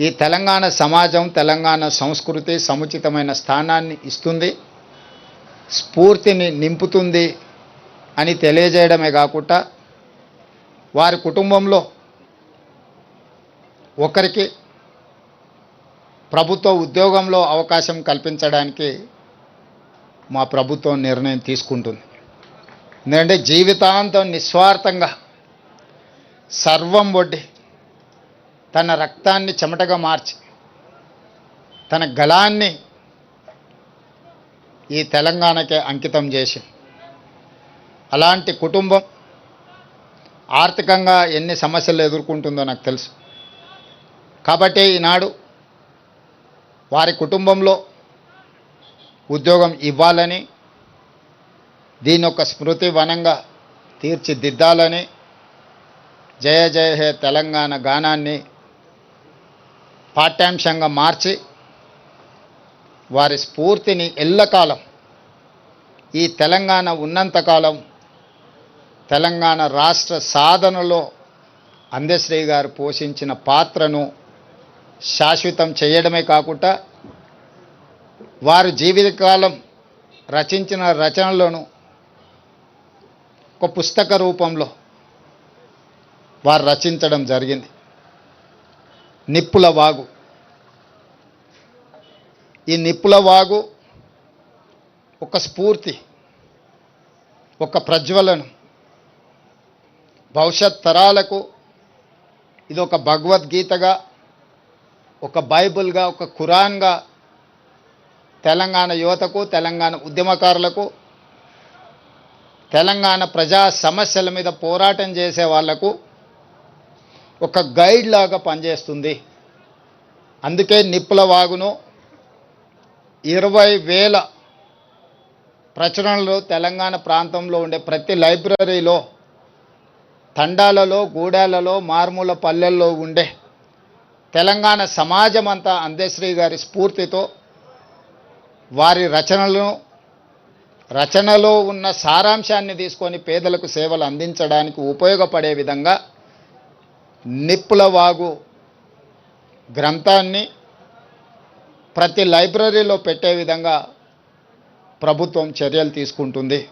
ఈ తెలంగాణ సమాజం తెలంగాణ సంస్కృతి సముచితమైన స్థానాన్ని ఇస్తుంది స్ఫూర్తిని నింపుతుంది అని తెలియజేయడమే కాకుండా వారి కుటుంబంలో ఒకరికి ప్రభుత్వ ఉద్యోగంలో అవకాశం కల్పించడానికి మా ప్రభుత్వం నిర్ణయం తీసుకుంటుంది. ఎందుకంటే జీవితాంతం నిస్వార్థంగా సర్వం వడ్డీ తన రక్తాన్ని చెమటగా మార్చి తన గళాన్ని ఈ తెలంగాణకే అంకితం చేసి అలాంటి కుటుంబం ఆర్థికంగా ఎన్ని సమస్యలు ఎదుర్కొంటుందో నాకు తెలుసు. కాబట్టి ఈనాడు వారి కుటుంబంలో ఉద్యోగం ఇవ్వాలని దీని యొక్క స్మృతి వనంగా తీర్చిదిద్దాలని జయ జయ హే తెలంగాణ గానాన్ని పాఠ్యాంశంగా మార్చి వారి స్ఫూర్తిని ఎల్లకాలం ఈ తెలంగాణ ఉన్నంతకాలం తెలంగాణ రాష్ట్ర సాధనలో అందశ్రీ గారు పోషించిన పాత్రను శాశ్వతం చేయడమే కాకుండా వారి జీవితకాలం రచించిన రచనలను ఒక పుస్తక రూపంలో వారు రచించడం జరిగింది. నిప్పుల వాగు. ఈ నిప్పుల వాగు ఒక స్ఫూర్తి ఒక ప్రజ్వలను. భవిష్యత్ తరాలకు ఇది ఒక భగవద్గీతగా ఒక బైబిల్గా ఒక ఖురాన్గా తెలంగాణ యువతకు తెలంగాణ ఉద్యమకారులకు తెలంగాణ ప్రజా సమస్యల మీద పోరాటం చేసే వాళ్ళకు ఒక గైడ్ లాగా పనిచేస్తుంది. అందుకే నిప్పుల వాగును ఇరవై వేల ప్రచురణలు తెలంగాణ ప్రాంతంలో ఉండే ప్రతి లైబ్రరీలో తండాలలో గూడాలలో మారుమూల పల్లెల్లో ఉండే తెలంగాణ సమాజం అంతా అందశ్రీ గారి స్ఫూర్తితో వారి రచనలను రచనలో ఉన్న సారాంశాన్ని తీసుకొని పేదలకు సేవలు అందించడానికి ఉపయోగపడే విధంగా నిప్పుల వాగు గ్రంథాన్ని ప్రతి లైబ్రరీలో పెట్టే విధంగా ప్రభుత్వం చర్యలు తీసుకుంటుంది.